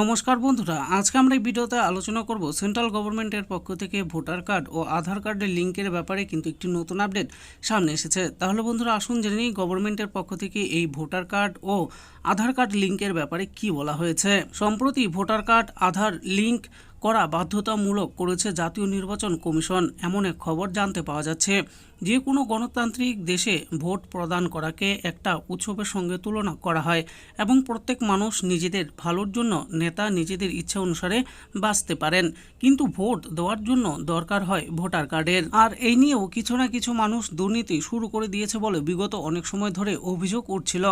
নমস্কার বন্ধুরা, আজকে আমরা এই ভিডিওতে আলোচনা করব সেন্ট্রাল গভর্নমেন্টের পক্ষ থেকে ভোটার কার্ড ও আধার কার্ডের লিঙ্কের ব্যাপারে কিন্তু একটি নতুন আপডেট সামনে এসেছে। তাহলে বন্ধুরা, আসুন জেনে নিই গভর্নমেন্টের পক্ষ থেকে এই ভোটার কার্ড ও আধার কার্ড লিঙ্কের ব্যাপারে কি বলা হয়েছে। সম্প্রতি ভোটার কার্ড, আধার লিঙ্ক করা বাধ্যতামূলক করেছে জাতীয় নির্বাচন কমিশন। এমন এক খবর জানতে পাওয়া যাচ্ছে, যে কোনো গণতান্ত্রিক দেশে ভোট প্রদান করাকে একটা উৎসবের সঙ্গে তুলনা করা হয় এবং প্রত্যেক মানুষ নিজেদের ভালোর জন্য নেতা নিজেদের ইচ্ছা অনুসারে বাঁচতে পারেন। কিন্তু ভোট দেওয়ার জন্য দরকার হয় ভোটার কার্ডের। আর এই নিয়েও কিছু না কিছু মানুষ দুর্নীতি শুরু করে দিয়েছে বলে বিগত অনেক সময় ধরে অভিযোগ উঠছিল।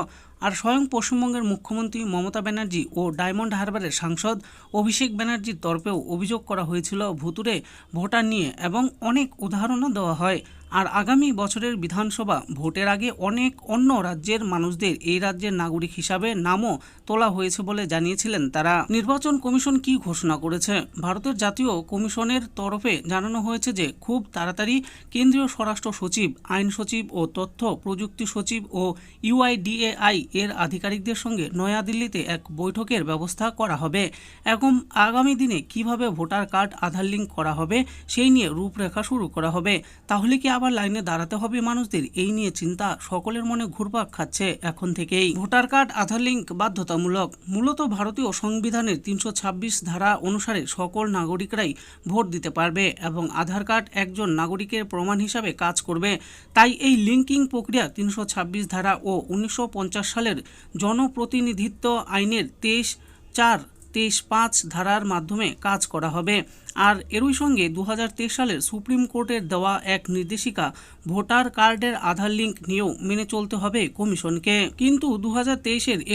আর স্বয়ং পশ্চিমবঙ্গের মুখ্যমন্ত্রী মমতা ব্যানার্জি ও ডায়মন্ড হারবারের সাংসদ অভিষেক ব্যানার্জির তরফেও অভিযোগ করা হয়েছিল ভুতুরে ভোটার নিয়ে এবং অনেক উদাহরণও দেওয়া হয়। আর আগামী বছরের বিধানসভা ভোটের আগে অনেক অন্য রাজ্যের মানুষদের এই রাজ্যের নাগরিক হিসাবে নামও তোলা হয়েছে বলে জানিয়েছিলেন তারা। নির্বাচন কমিশন কি ঘোষণা করেছে? ভারতের জাতীয় কমিশনের তরফে জানানো হয়েছে যে, খুব তাড়াতাড়ি কেন্দ্রীয় স্বরাষ্ট্র সচিব, আইন সচিব ও তথ্য প্রযুক্তি সচিব ও ইউআইডিএআই এর আধিকারিকদের সঙ্গে নয়াদিল্লিতে এক বৈঠকের ব্যবস্থা করা হবে। এবং আগামী দিনে কীভাবে ভোটার কার্ড আধার লিঙ্ক করা হবে, সেই নিয়ে রূপরেখা শুরু করা হবে। তাহলে কি আবার লাইনে দাঁড়াতে হবে মানুষদের। এই নিয়ে চিন্তা সকলের মনে ঘুরপাক খাচ্ছে এখন থেকেই। ভোটার কার্ড, আধার লিঙ্ক বাধ্যতামূলক। মূলত ভারতীয় সংবিধানের তিনশো ছাব্বিশ ধারা অনুসারে সকল নাগরিকরাই ভোট দিতে পারবে এবং আধার কার্ড একজন নাগরিকের প্রমাণ হিসাবে কাজ করবে। তাই এই লিঙ্কিং প্রক্রিয়া তিনশো ছাব্বিশ ধারা ও উনিশশো পঞ্চাশ সালের জনপ্রতিনিধিত্ব আইনের তেইশ চার তেইশ পাঁচ ধারার মাধ্যমে কাজ করা হবে। আর এরই সঙ্গে দু হাজার তেইশ সালের সুপ্রিম কোর্টের দেওয়া এক নির্দেশিকা, ভোটার কার্ডের আধার লিঙ্ক নিয়েও মেনে চলতে হবে কমিশনকে। কিন্তু দু হাজার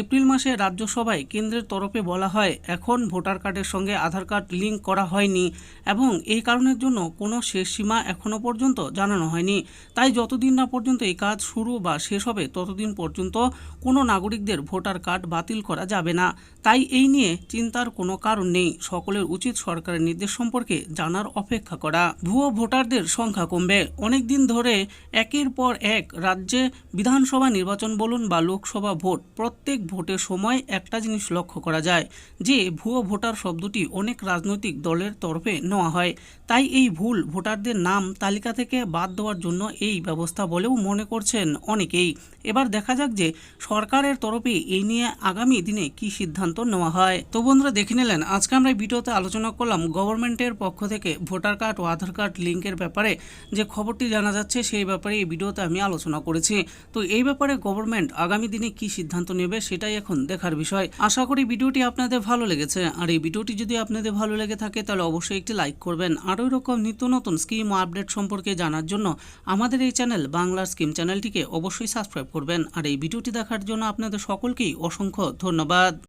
এপ্রিল মাসে রাজ্যসভায় কেন্দ্রের তরফে বলা হয়, এখন ভোটার কার্ডের সঙ্গে আধার কার্ড লিঙ্ক করা হয়নি এবং এই কারণের জন্য কোনো শেষ সীমা এখনও পর্যন্ত জানানো হয়নি। তাই যতদিন না পর্যন্ত এই কাজ শুরু বা শেষ হবে, ততদিন পর্যন্ত কোনো নাগরিকদের ভোটার কার্ড বাতিল করা যাবে না। তাই এই নিয়ে চিন্তার কোনো কারণ নেই। সকলের উচিত সরকারের নির্দেশ সম্পর্কে জানার অপেক্ষা করা। ভুয়ো ভোটারদের সংখ্যা কমবে। অনেক দিন ধরে একের পর এক রাজ্যে বিধানসভা নির্বাচন বলুন বা লোকসভা ভোট, প্রত্যেক ভোটের সময় একটা জিনিস লক্ষ্য করা যায়, যে ভুয়ো ভোটার শব্দটি অনেক রাজনৈতিক দলের তরফে নেওয়া হয়। তাই এই ভুল ভোটারদের নাম তালিকা থেকে বাদ দেওয়ার জন্য এই ব্যবস্থা বলেও মনে করছেন অনেকেই। এবার দেখা যাক যে সরকারের তরফে এই নিয়ে আগামী দিনে কি সিদ্ধান্ত নেওয়া হয়। তো বন্ধুরা, দেখে নিলেন, আজকে আমরা ভিডিওতে আলোচনা করলাম গভর্নমেন্টের পক্ষ থেকে ভোটার কার্ড ও আধার কার্ড লিঙ্কের ব্যাপারে যে খবরটি জানা যাচ্ছে, সেই ব্যাপারে এই ভিডিওতে আমি আলোচনা করেছি। তো এই ব্যাপারে গভর্নমেন্ট আগামী দিনে কি সিদ্ধান্ত নেবে সেটাই এখন দেখার বিষয়। আশা করি ভিডিওটি আপনাদের ভালো লেগেছে। আর এই ভিডিওটি যদি আপনাদের ভালো লেগে থাকে, তাহলে অবশ্যই একটি লাইক করবেন। আরও এরকম নিত্য নতুন স্কিম ও আপডেট সম্পর্কে জানার জন্য আমাদের এই চ্যানেল বাংলার স্কিম চ্যানেলটিকে অবশ্যই সাবস্ক্রাইব করবেন। আর এই ভিডিওটি দেখার জন্য আপনাদের সকলকেই অসংখ্য ধন্যবাদ।